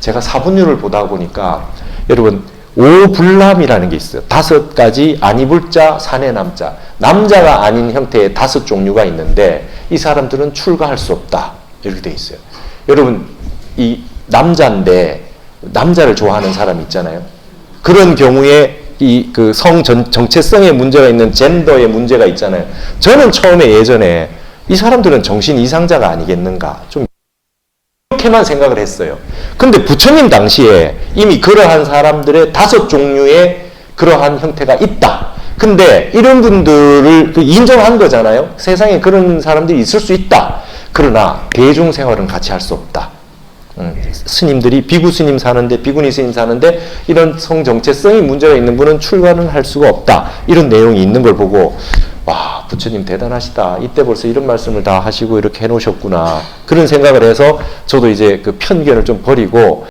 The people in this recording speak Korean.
제가 사분율을 보다 보니까 여러분 오불남이라는 게 있어요. 다섯 가지 아니불자 사내남자 남자가 아닌 형태의 다섯 종류가 있는데 이 사람들은 출가할 수 없다 이렇게 돼 있어요. 여러분 이 남자인데 남자를 좋아하는 사람 있잖아요. 그런 경우에 이 그 성 정체성에 문제가 있는 젠더에 문제가 있잖아요. 저는 처음에 예전에 이 사람들은 정신 이상자가 아니겠는가 좀 이렇게만 생각을 했어요. 근데 부처님 당시에 이미 그러한 사람들의 다섯 종류의 그러한 형태가 있다. 근데 이런 분들을 그 인정한 거잖아요. 세상에 그런 사람들이 있을 수 있다. 그러나 대중 생활은 같이 할 수 없다. 음, 스님들이 비구 스님 사는데 비구니 스님 사는데 이런 성 정체성이 문제가 있는 분은 출가는 할 수가 없다. 이런 내용이 있는 걸 보고 와 부처님 대단하시다. 이때 벌써 이런 말씀을 다 하시고 이렇게 해놓으셨구나. 그런 생각을 해서 저도 이제 그 편견을 좀 버리고